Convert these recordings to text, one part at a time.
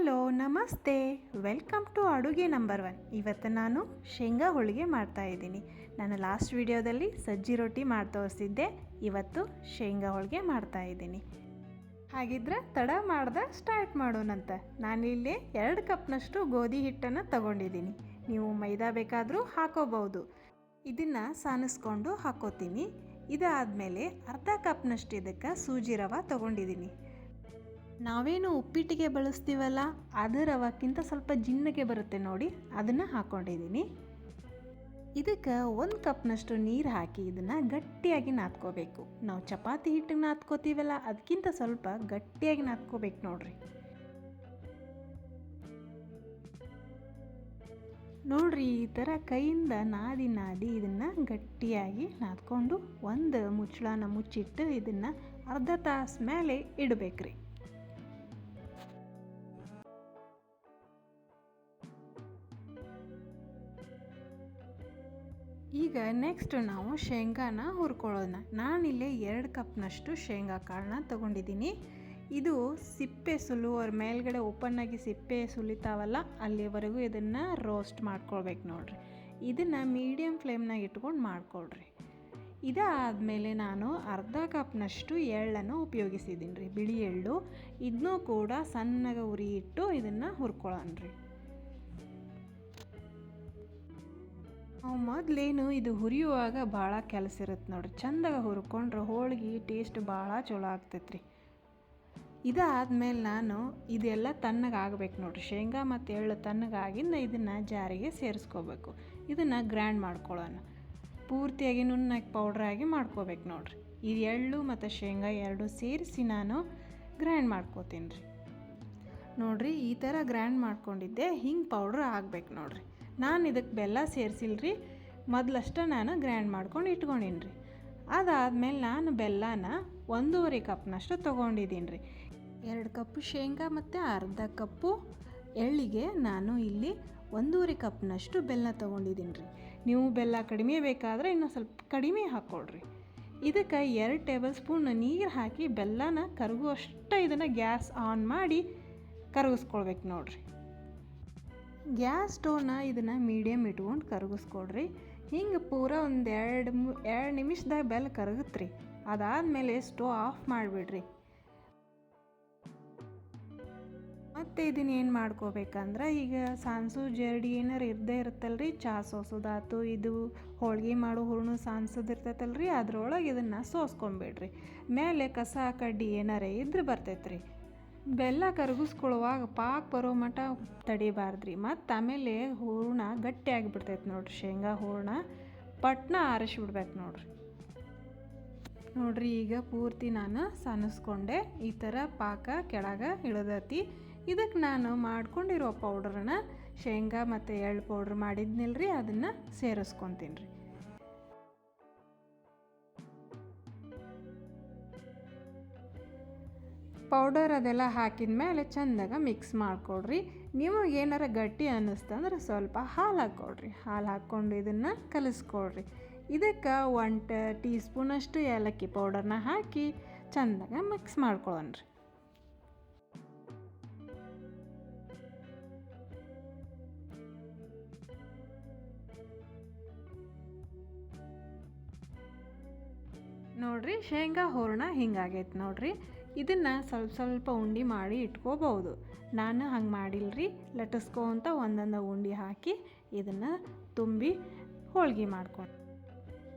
Hello, ನಮಸ್ತೆ. Welcome to ಅಡುಗೆ number one. ಇವತ್ತು ನಾನು ಶೇಂಗಾ ಹೋಳಿಗೆ ಮಾಡ್ತಾ ಇದ್ದೀನಿ. ನಾನು ಲಾಸ್ಟ್ ವಿಡಿಯೋದಲ್ಲಿ ಸಜ್ಜಿ ರೊಟ್ಟಿ ಮಾಡಿ ತೋರಿಸಿದ್ದೆ. ಇವತ್ತು ಶೇಂಗಾ ಹೋಳಿಗೆ ಮಾಡ್ತಾ ಇದ್ದೀನಿ. ಹಾಗಿದ್ರೆ ತಡ ಮಾಡ್ದೆ ಸ್ಟಾರ್ಟ್ ಮಾಡೋಣಂತ. ನಾನಿಲ್ಲಿ ಎರಡು ಕಪ್ನಷ್ಟು ಗೋಧಿ ಹಿಟ್ಟನ್ನು ತಗೊಂಡಿದ್ದೀನಿ. ನೀವು ಮೈದಾ ಬೇಕಾದರೂ ಹಾಕೋಬಹುದು. ಇದನ್ನು ಸಾನಿಸ್ಕೊಂಡು ಹಾಕೋತೀನಿ. ಇದಾದಮೇಲೆ ಅರ್ಧ ಕಪ್ನಷ್ಟು ಇದಕ್ಕೆ ಸೂಜಿ ರವ ತೊಗೊಂಡಿದ್ದೀನಿ. ನಾವೇನು ಉಪ್ಪಿಟ್ಟಿಗೆ ಬಳಸ್ತೀವಲ್ಲ, ಅದು ರವಕ್ಕಿಂತ ಸ್ವಲ್ಪ ಜಿನ್ನಗೆ ಬರುತ್ತೆ ನೋಡಿ, ಅದನ್ನು ಹಾಕ್ಕೊಂಡಿದ್ದೀನಿ ಇದಕ್ಕೆ ಒಂದು ಕಪ್ನಷ್ಟು ನೀರು ಹಾಕಿ ಇದನ್ನು ಗಟ್ಟಿಯಾಗಿ ನಾದ್ಕೋಬೇಕು. ನಾವು ಚಪಾತಿ ಹಿಟ್ಟಿಗೆ ನಾದ್ಕೋತೀವಲ್ಲ ಅದಕ್ಕಿಂತ ಸ್ವಲ್ಪ ಗಟ್ಟಿಯಾಗಿ ನಾದ್ಕೋಬೇಕು ನೋಡ್ರಿ. ನೋಡ್ರಿ, ಈ ಥರ ಕೈಯಿಂದ ನಾದಿ ನಾದಿ ಇದನ್ನು ಗಟ್ಟಿಯಾಗಿ ನಾದ್ಕೊಂಡು ಒಂದು ಮುಚ್ಚಳನ ಮುಚ್ಚಿಟ್ಟು ಇದನ್ನು ಅರ್ಧ ತಾಸು ಮೇಲೆ ಇಡಬೇಕ್ರಿ. ಈಗ ನೆಕ್ಸ್ಟ್ ನಾವು ಶೇಂಗಾನ ಹುರ್ಕೊಳ್ಳೋಣ. ನಾನಿಲ್ಲಿ ಎರಡು ಕಪ್ನಷ್ಟು ಶೇಂಗಾ ಕಾಳನ್ನ ತೊಗೊಂಡಿದ್ದೀನಿ. ಇದು ಸಿಪ್ಪೆ ಸುಲುವರ ಮೇಲ್ಗಡೆ ಓಪನ್ ಆಗಿ ಸಿಪ್ಪೆ ಸುಲಿತಾವಲ್ಲ, ಅಲ್ಲಿವರೆಗೂ ಇದನ್ನು ರೋಸ್ಟ್ ಮಾಡ್ಕೊಳ್ಬೇಕು ನೋಡ್ರಿ. ಇದನ್ನು ಮೀಡಿಯಮ್ ಫ್ಲೇಮ್ನಾಗ ಇಟ್ಕೊಂಡು ಮಾಡ್ಕೊಳ್ರಿ. ಇದಾದಮೇಲೆ ನಾನು ಅರ್ಧ ಕಪ್ನಷ್ಟು ಎಳ್ಳನ್ನು ಉಪಯೋಗಿಸಿದ್ದೀನಿ ರೀ ಬಿಳಿ ಎಳ್ಳು. ಇದನ್ನೂ ಕೂಡ ಸಣ್ಣಗೆ ಉರಿ ಇಟ್ಟು ಇದನ್ನು ಹುರ್ಕೊಳ್ಳೋಣ ರೀ ಮೊದಲೇನು ಇದು ಹುರಿಯುವಾಗ ಭಾಳ ಕೆಲಸ ಇರುತ್ತೆ ನೋಡ್ರಿ. ಚಂದಾಗ ಹುರ್ಕೊಂಡ್ರೆ ಹೋಳಿಗೆ ಟೇಸ್ಟ್ ಭಾಳ ಚಲೋ ಆಗ್ತೈತೆ ರೀ ಇದಾದ್ಮೇಲೆ ನಾನು ಇದೆಲ್ಲ ತಣ್ಣಗೆ ಆಗ್ಬೇಕು ನೋಡ್ರಿ. ಶೇಂಗಾ ಮತ್ತು ಎಳ್ಳು ತಣ್ಣಗಾಗಿಂದ ಇದನ್ನು ಜಾರಿಗೆ ಸೇರಿಸ್ಕೋಬೇಕು. ಇದನ್ನು ಗ್ರ್ಯಾಂಡ್ ಮಾಡ್ಕೊಳ್ಳೋಣ ಪೂರ್ತಿಯಾಗಿ ನುಣ್ಣಗೆ ಪೌಡ್ರಾಗಿ ಮಾಡ್ಕೋಬೇಕು ನೋಡ್ರಿ. ಇದು ಎಳ್ಳು ಮತ್ತು ಶೇಂಗಾ ಎರಡು ಸೇರಿಸಿ ನಾನು ಗ್ರ್ಯಾಂಡ್ ಮಾಡ್ಕೋತೀನಿ ರೀ. ನೋಡಿರಿ, ಈ ಥರ ಗ್ರ್ಯಾಂಡ್ ಮಾಡ್ಕೊಂಡಿದ್ದೆ, ಹಿಂಗೆ ಪೌಡ್ರ್ ಆಗ್ಬೇಕು ನೋಡ್ರಿ. ನಾನು ಇದಕ್ಕೆ ಬೆಲ್ಲ ಸೇರಿಸಿಲ್ರಿ, ಮೊದಲಷ್ಟೇ ನಾನು ಗ್ರ್ಯಾಂಡ್ ಮಾಡ್ಕೊಂಡು ಇಟ್ಕೊಂಡೀನಿ ರೀ ಅದಾದಮೇಲೆ ನಾನು ಬೆಲ್ಲನ ಒಂದೂವರೆ ಕಪ್ನಷ್ಟು ತೊಗೊಂಡಿದ್ದೀನಿ ರೀ ಎರಡು ಕಪ್ಪು ಶೇಂಗಾ ಮತ್ತು ಅರ್ಧ ಕಪ್ಪು ಎಳ್ಳಿಗೆ ನಾನು ಇಲ್ಲಿ ಒಂದೂವರೆ ಕಪ್ನಷ್ಟು ಬೆಲ್ಲ ತೊಗೊಂಡಿದ್ದೀನಿ ರೀ ನೀವು ಬೆಲ್ಲ ಕಡಿಮೆ ಬೇಕಾದರೆ ಇನ್ನೂ ಸ್ವಲ್ಪ ಕಡಿಮೆ ಹಾಕ್ಕೊಳ್ರಿ ಇದಕ್ಕೆ ಎರಡು ಟೇಬಲ್ ಸ್ಪೂನ್ ನೀರು ಹಾಕಿ ಬೆಲ್ಲನ ಕರಗುವಷ್ಟು ಇದನ್ನು ಗ್ಯಾಸ್ ಆನ್ ಮಾಡಿ ಕರಗಿಸ್ಕೊಳ್ಬೇಕು ನೋಡ್ರಿ. ಗ್ಯಾಸ್ ಸ್ಟೋವ್ನ ಇದನ್ನು ಮೀಡಿಯಮ್ ಇಟ್ಕೊಂಡು ಕರಗಿಸ್ಕೊಡ್ರಿ. ಹಿಂಗೆ ಪೂರ ಒಂದು ಎರಡು ಎರಡು ನಿಮಿಷದಾಗ ಬೆಲ್ಲ ಕರಗುತ್ತೆ ರೀ ಅದಾದಮೇಲೆ ಸ್ಟೋವ್ ಆಫ್ ಮಾಡಿಬಿಡ್ರಿ. ಮತ್ತು ಇದನ್ನ ಏನು ಮಾಡ್ಕೋಬೇಕಂದ್ರೆ ಈಗ ಸಾನ್ಸು ಜರಡಿ ಏನಾರು ಇರದೇ ಇರುತ್ತಲ್ರಿ, ಚಾ ಸೋಸೋದಾತು, ಇದು ಹೋಳ್ಗೆ ಮಾಡೋ ಹೂರ್ಣ ಸಾನ್ಸೋದು ರೀ ಅದರೊಳಗೆ ಇದನ್ನು ಸೋಸ್ಕೊಂಬಿಡ್ರಿ. ಮೇಲೆ ಕಸ ಕಡ್ಡಿ ಏನಾರೇ ಇದ್ರೆ ಬರ್ತೈತೆ ರೀ ಬೆಲ್ಲ ಕರಗಿಸ್ಕೊಳ್ಳುವಾಗ ಪಾಕ್ ಬರೋ ಮಟ್ಟ ತಡಿಬಾರ್ದ್ರಿ. ಮತ್ತು ಆಮೇಲೆ ಹೂರ್ಣ ಗಟ್ಟಿ ಆಗಿಬಿಡ್ತೈತೆ ನೋಡ್ರಿ. ಶೇಂಗಾ ಹೂರ್ಣ ಪಟ್ನ ಆರಿಸ್ಬಿಡ್ಬೇಕು ನೋಡ್ರಿ. ನೋಡ್ರಿ ಈಗ ಪೂರ್ತಿ ನಾನು ಸನಿಸ್ಕೊಂಡೆ. ಈ ಥರ ಪಾಕ ಕೆಳಗೆ ಇಳಿದತಿ. ಇದಕ್ಕೆ ನಾನು ಮಾಡ್ಕೊಂಡಿರೋ ಪೌಡ್ರನ್ನ ಶೇಂಗಾ ಮತ್ತು ಎಳ್ಳು ಪೌಡ್ರ್ ಮಾಡಿದ್ನಿಲ್ರಿ, ಅದನ್ನು ಸೇರಿಸ್ಕೊತೀನಿ ರೀ. ಪೌಡರ್ ಅದೆಲ್ಲ ಹಾಕಿದ ಮೇಲೆ ಚೆಂದಾಗ ಮಿಕ್ಸ್ ಮಾಡಿಕೊಡ್ರಿ ನಿಮಗೆ ಏನಾರ ಗಟ್ಟಿ ಅನ್ನಿಸ್ತಂದ್ರೆ ಸ್ವಲ್ಪ ಹಾಲು ಹಾಕ್ಕೊಡ್ರಿ ಹಾಲು ಹಾಕ್ಕೊಂಡು ಇದನ್ನು ಕಲಿಸ್ಕೊಡ್ರಿ ಇದಕ್ಕೆ ಒನ್ ಟೀ ಸ್ಪೂನಷ್ಟು ಏಲಕ್ಕಿ ಪೌಡರ್ನ ಹಾಕಿ ಚೆಂದಾಗ ಮಿಕ್ಸ್ ಮಾಡ್ಕೊಳ್ಳೋಣ್ರಿ ನೋಡ್ರಿ ಶೇಂಗಾ ಹೂರ್ಣ ಹಿಂಗಾಗೈತೆ ನೋಡ್ರಿ. ಇದನ್ನು ಸ್ವಲ್ಪ ಸ್ವಲ್ಪ ಉಂಡೆ ಮಾಡಿ ಇಟ್ಕೋಬಹುದು. ನಾನು ಹಂಗೆ ಮಾಡಿಲ್ರಿ. ಲಟ್ಟಿಸ್ಕೊಂತ ಒಂದೊಂದು ಉಂಡೆ ಹಾಕಿ ಇದನ್ನು ತುಂಬಿ ಹೋಳ್ಗೆ ಮಾಡ್ಕೊಂಡು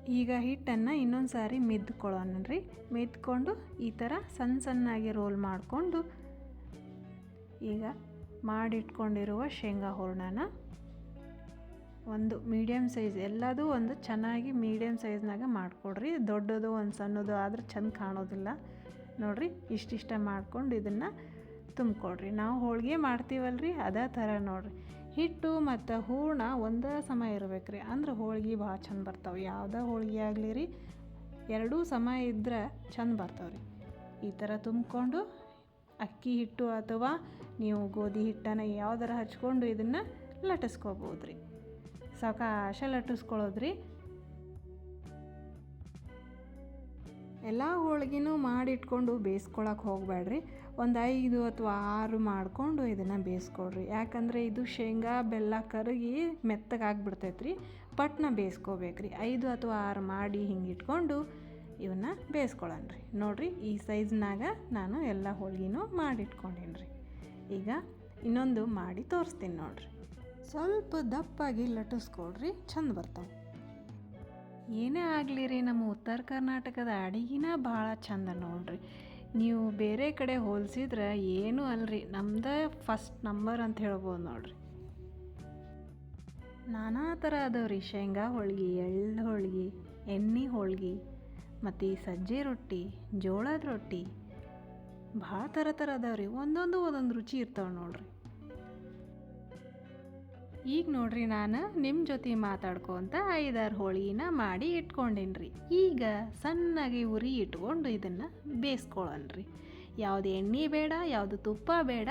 ಈಗ ಹಿಟ್ಟನ್ನು ಇನ್ನೊಂದು ಸಾರಿ ಮೆದ್ಕೊಳ್ಳೋಣ ರೀ ಮಿದ್ಕೊಂಡು ಈ ಥರ ಸಣ್ಣ ಸಣ್ಣಾಗಿ ರೋಲ್ ಮಾಡಿಕೊಂಡು ಈಗ ಮಾಡಿಟ್ಕೊಂಡಿರುವ ಶೇಂಗಾ ಹೂರ್ಣನ ಒಂದು ಮೀಡಿಯಮ್ ಸೈಜ್ ಎಲ್ಲದೂ ಒಂದು ಚೆನ್ನಾಗಿ ಮೀಡಿಯಮ್ ಸೈಜ್ನಾಗ ಮಾಡಿಕೊಡ್ರಿ. ದೊಡ್ಡದು ಒಂದು ಸಣ್ಣದು ಆದ್ರೆ ಚೆಂದ ಕಾಣೋದಿಲ್ಲ. ನೋಡಿರಿ, ಇಷ್ಟಿಷ್ಟ ಮಾಡ್ಕೊಂಡು ಇದನ್ನು ತುಂಬಿಕೊಡ್ರಿ ನಾವು ಹೋಳಿಗೆ ಮಾಡ್ತೀವಲ್ರಿ, ಅದೇ ಥರ ನೋಡಿರಿ. ಹಿಟ್ಟು ಮತ್ತು ಹೂರ್ಣ ಒಂದೇ ಸಮ ಇರ್ಬೇಕು ರೀ ಅಂದ್ರೆ ಹೋಳಿಗೆ ಭಾಳ ಚಂದ ಬರ್ತಾವೆ. ಯಾವುದೇ ಹೋಳಿಗೆ ಆಗಲಿ ರೀ, ಎರಡೂ ಸಮ ಇದ್ರೆ ಚಂದ ಬರ್ತಾವೆ ರೀ ಈ ಥರ ತುಂಬಿಕೊಂಡು ಅಕ್ಕಿ ಹಿಟ್ಟು ಅಥವಾ ನೀವು ಗೋಧಿ ಹಿಟ್ಟನ್ನು ಯಾವ್ದಾರ ಹಚ್ಕೊಂಡು ಇದನ್ನು ಲಟಿಸ್ಕೋಬೋದು ರೀ ಸಾವಕಾಶ ಲಟ್ಟಿಸ್ಕೊಳ್ಳೋದ್ರಿ ಎಲ್ಲ ಹೋಳಿಗೆನೂ ಮಾಡಿಟ್ಕೊಂಡು ಬೇಯಿಸ್ಕೊಳಕ್ಕೆ ಹೋಗಬೇಡ್ರಿ. ಒಂದು ಐದು ಅಥವಾ ಆರು ಮಾಡಿಕೊಂಡು ಇದನ್ನು ಬೇಯಿಸ್ಕೊಳ್ರಿ ಯಾಕಂದರೆ ಇದು ಶೇಂಗಾ ಬೆಲ್ಲ ಕರಗಿ ಮೆತ್ತಗಾಗ್ಬಿಡ್ತೈತೆ ರೀ ಪಟ್ನ ಬೇಯಿಸ್ಕೋಬೇಕ್ರಿ. ಐದು ಅಥವಾ ಆರು ಮಾಡಿ ಹಿಂಗೆ ಇಟ್ಕೊಂಡು ಇವನ್ನ ಬೇಯಿಸ್ಕೊಳ್ಳೋಣ ರೀ ನೋಡಿರಿ ಈ ಸೈಜ್ನಾಗ ನಾನು ಎಲ್ಲ ಹೋಳ್ಗಿನೂ ಮಾಡಿಟ್ಕೊಂಡೀನಿ ರೀ ಈಗ ಇನ್ನೊಂದು ಮಾಡಿ ತೋರಿಸ್ತೀನಿ ನೋಡಿರಿ. ಸ್ವಲ್ಪ ದಪ್ಪಾಗಿ ಲಟ್ಟಿಸ್ಕೊಳ್ರಿ ಚಂದ ಬರ್ತಾವೆ. ಏನೇ ಆಗಲಿ ರೀ, ನಮ್ಮ ಉತ್ತರ ಕರ್ನಾಟಕದ ಅಡಿಗಿನ ಭಾಳ ಚಂದ ನೋಡ್ರಿ. ನೀವು ಬೇರೆ ಕಡೆ ಹೋಲಿಸಿದ್ರೆ ಏನೂ ಅಲ್ರಿ, ನಮ್ದು ಫಸ್ಟ್ ನಂಬರ್ ಅಂತ ಹೇಳ್ಬೋದು ನೋಡ್ರಿ. ನಾನಾ ಥರ ಅದಾವ ರೀ, ಶೇಂಗಾ ಹೋಳ್ಗೆ, ಎಳ್ಳು ಹೋಳ್ಗೆ, ಎಣ್ಣೆ ಹೋಳ್ಗೆ, ಮತ್ತು ಈ ಸಜ್ಜೆ ರೊಟ್ಟಿ, ಜೋಳದ ರೊಟ್ಟಿ, ಭಾಳ ಥರ ಥರ ಅದಾವ ರೀ, ಒಂದೊಂದು ಒಂದೊಂದು ರುಚಿ ಇರ್ತಾವೆ ನೋಡ್ರಿ. ಈಗ ನೋಡ್ರಿ ನಾನು ನಿಮ್ಮ ಜೊತೆ ಮಾತಾಡ್ಕೊಂತ ಐದಾರು ಹೋಳಿನ ಮಾಡಿ ಇಟ್ಕೊಂಡೇನಿ ರೀ ಈಗ ಸಣ್ಣಗೆ ಉರಿ ಇಟ್ಕೊಂಡು ಇದನ್ನು ಬೇಯಿಸ್ಕೊಳ್ಳೋಣ್ರಿ ಯಾವುದು ಎಣ್ಣೆ ಬೇಡ, ಯಾವುದು ತುಪ್ಪ ಬೇಡ,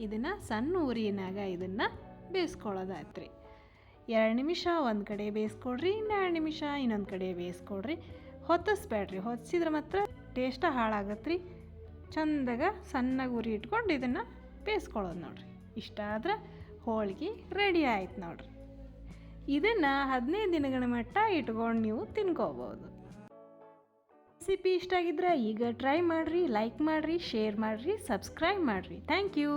ಇದನ್ನು ಸಣ್ಣ ಉರಿನಾಗ ಇದನ್ನು ಬೇಯಿಸ್ಕೊಳ್ಳೋದಾಯ್ತು ರೀ ಎರಡು ನಿಮಿಷ ಒಂದು ಕಡೆ ಬೇಯಿಸ್ಕೊಡ್ರಿ, ಇನ್ನೆರಡು ನಿಮಿಷ ಇನ್ನೊಂದು ಕಡೆ ಬೇಯಿಸ್ಕೊಡ್ರಿ. ಹೊತ್ತಿಸ್ಬೇಡ್ರಿ ಹೊತ್ತಿಸಿದ್ರೆ ಮಾತ್ರ ಟೇಸ್ಟ ಹಾಳಾಗತ್ತೆ ರೀ ಚಂದಾಗ ಸಣ್ಣಗೆ ಉರಿ ಇಟ್ಕೊಂಡು ಇದನ್ನು ಬೇಯಿಸ್ಕೊಳ್ಳೋದು ನೋಡ್ರಿ. ಇಷ್ಟ ಆದ್ರೆ ಹೋಳ್ಗೆ ರೆಡಿ ಆಯ್ತು ನೋಡ್ರಿ. ಇದನ್ನು ಹದಿನೈದು ದಿನಗಳ ಮಟ್ಟ ಇಟ್ಕೊಂಡು ನೀವು ತಿನ್ಕೋಬೋದು. ರೆಸಿಪಿ ಇಷ್ಟ ಆಗಿದ್ರೆ ಈಗ ಟ್ರೈ ಮಾಡಿರಿ ಲೈಕ್ ಮಾಡಿರಿ ಶೇರ್ ಮಾಡಿರಿ ಸಬ್ಸ್ಕ್ರೈಬ್ ಮಾಡಿರಿ. Thank you